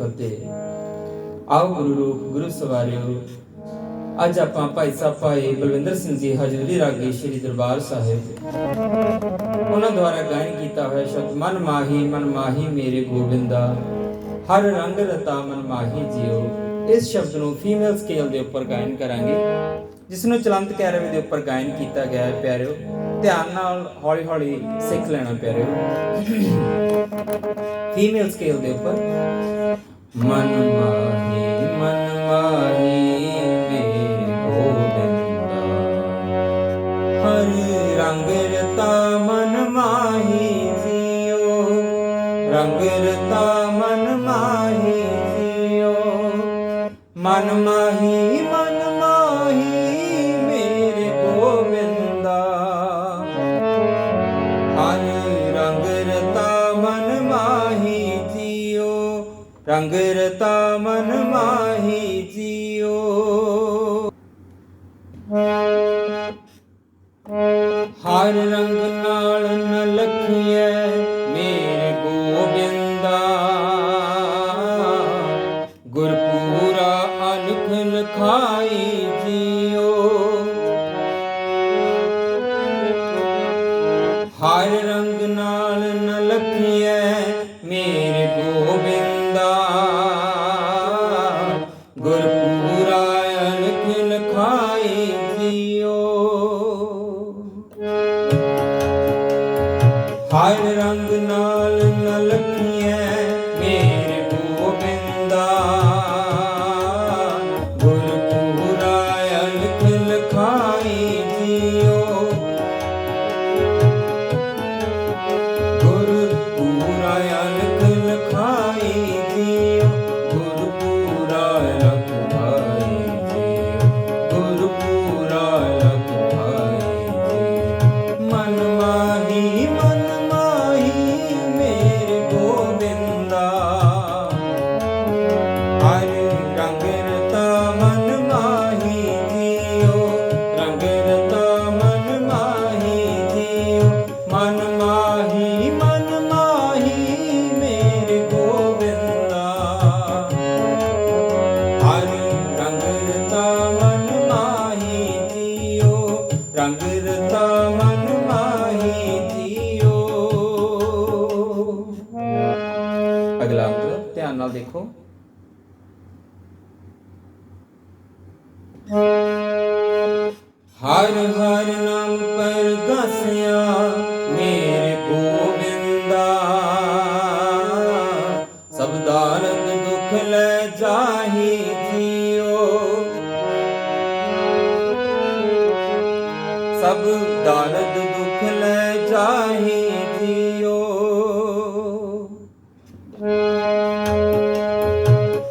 ਫਤਿਹ। ਆਓ ਗੁਰੂ ਗੁਰੂ ਸਵਾਰਿਓ। ਅੱਜ ਆਪਾਂ ਭਾਈ ਸਾਹਿਬ ਭਾਈ ਬਲਵਿੰਦਰ ਸਿੰਘ ਜੀ ਹਜ਼ੂਰੀ ਰਾਗੀ ਸ੍ਰੀ ਦਰਬਾਰ ਸਾਹਿਬ। ਉਹਨਾਂ ਦੁਆਰਾ ਗਾਇਨ ਕੀਤਾ ਹੋਇਆ ਸ਼ਬਦ, ਮਨ ਮਾਹੀ ਮਨ ਮਾਹੀ ਮੇਰੇ ਗੋਬਿੰਦਾ। ਹਰ ਰੰਗ ਰਤਾ ਮਨ ਮਾਹੀ ਜਿਉ। ਇਸ ਸ਼ਬਦ ਨੂੰ ਫੀਮੇਲ ਸਕੇਲ ਦੇ ਉੱਪਰ ਗਾਇਨ ਕਰਾਂਗੇ। ਜਿਸ ਨੂੰ ਚਲੰਤ ਕੈਰਵੇ ਦੇ ਉੱਪਰ ਗਾਇਨ ਕੀਤਾ ਗਿਆ ਹੈ, ਪਿਆਰਿਓ। ਧਿਆਨ ਨਾਲ ਹੌਲੀ ਹੌਲੀ ਸਿੱਖ ਲੈਣਾ, ਪਿਆਰਿਓ। ਫੀਮੇਲ ਸਕੇਲ ਦੇ ਉੱਪਰ। ਮਨ ਮਾਹੀ ਮਨ ਮਾਹੀ ਮੇਰੇ ਗੋਬਿੰਦਾ ਹਰ ਰੰਗ ਰਤਾ ਮਨ ਮਾਹੀ ਜਿਉ। ਰੰਗ ਰਤਾ ਮਨ ਮਾਹੀ ਮਨ ਮਾਹੀ, ਮੇਰੇ ਗੋਬਿੰਦਾ ਹਰ ਰੰਗ ਰਤਾ ਮਨ ਮਾਹੀ ਜੀਓ, ਰੰਗ ਰਤਾ ਮਨ ਮਾਹੀ ਜੀਓ। ਹਰ ਰੰਗ ਨਾਲ ਦੇਖੋ। ਹਰ ਹਰ ਨਾਮ ਪਰ ਗਸਿਆ ਮੇਰੇ ਗੋਬਿੰਦਾ। ਸਭ ਦਾਰਦ ਦੁਖ ਲੈ ਜਾਹੀ ਜਿਉ ਸਭ ਦਾਰਦ ਦੁਖ ਲੈ ਜਾਹੀ ਜਿਉ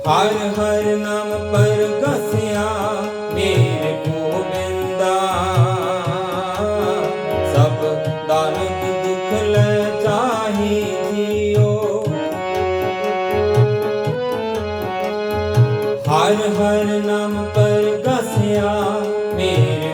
ਹਰ ਹਰ ਨਾਮ ਪਰ ਗਸਿਆ, ਮੇਰੇ ਗੋਬਿੰਦਾ। ਸਭ ਦਾਰਦ ਦੁਖ ਲੈ ਚਾਹੀ ਜਿਉ ਹਰ ਹਰ ਨਾਮ ਪਰ ਗਸਿਆ, ਮੇਰੇ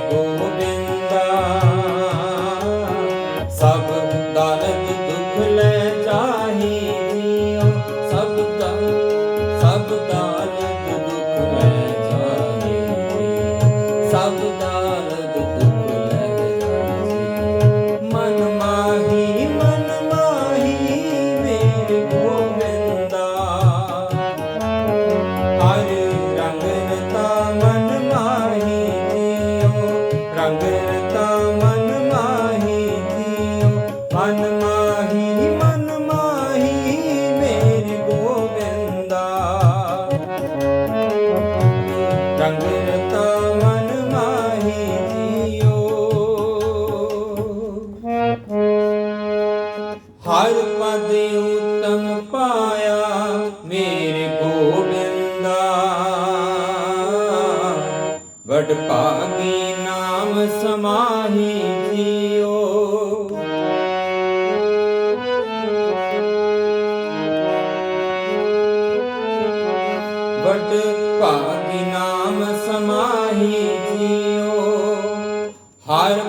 ਹਰ ਪਦ ਉਤਮ ਪਾਇਆ ਮੇਰੇ ਗੋਬਿੰਦਾ। ਵਡ ਭਾਗੀ ਨਾਮ ਸਮਾਹੀ ਜੀਓ। ਵੱਡ ਭਾਗੀ ਨਾਮ ਸਮਾਹੀ ਜਿਉ ਹਰ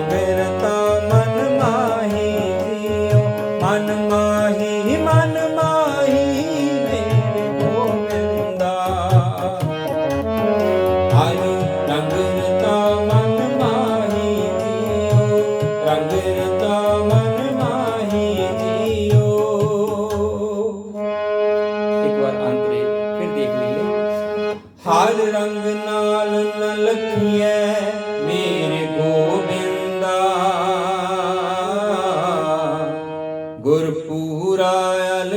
I'm better.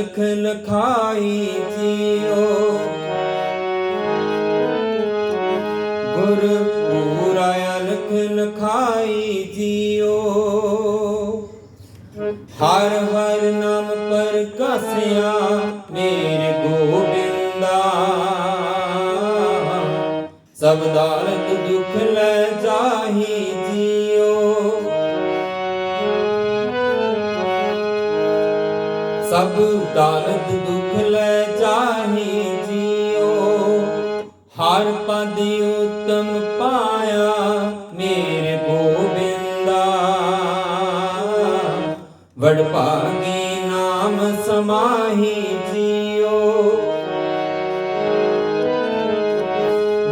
Alakh ਲਖਾਈ JIO. ਗੁਰ ਪੂਰਾ ਅਲਖ ਲਖਾਈ ਜੀਓ। ਹਰ ਹਰ ਨਾਮ ਪਰ ਕਸਿਆ ਮੇਰੇ ਗੋਬਿੰਦਾ। ਸਭ ਦਾਰਦ ਦੁਖ ਲੈ ਦਾਰਦ ਦੁਖ ਲੈ ਜਾਹੀ ਜੀਓ। ਹਰ ਪਦ ਉਤਮ ਪਾਇਆ ਮੇਰੇ ਗੋਬਿੰਦਾ। ਵਡ ਭਾਗੀ ਨਾਮ ਸਮਾਹੀ ਜੀਓ।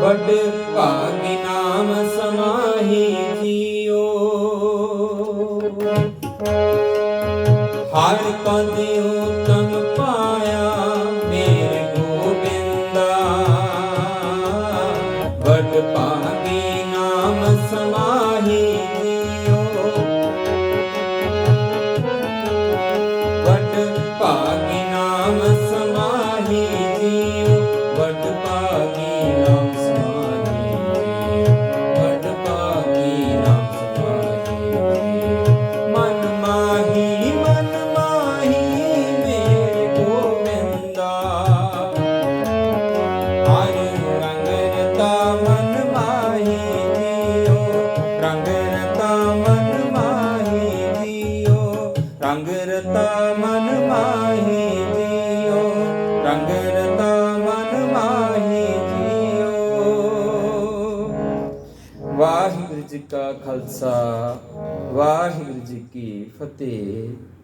ਵਡ ਭਾਗੀ ਨਾਮ ਸਮਾਹੀ ਜੀਓ। ਹਰ ਪਦ ਵਡ ਨਾਮ ਸਮਾਹੀ ਰਤਾ ਮਨ ਮਾਹੀ ਜੀਓ ਰੰਗ ਰਤਾ ਮਨ ਮਾਹੀ ਜੀਓ। ਵਾਹਿਗੁਰੂ ਜੀ ਕਾ ਖਾਲਸਾ, ਵਾਹਿਗੁਰੂ ਜੀ ਕੀ ਫਤਿਹ।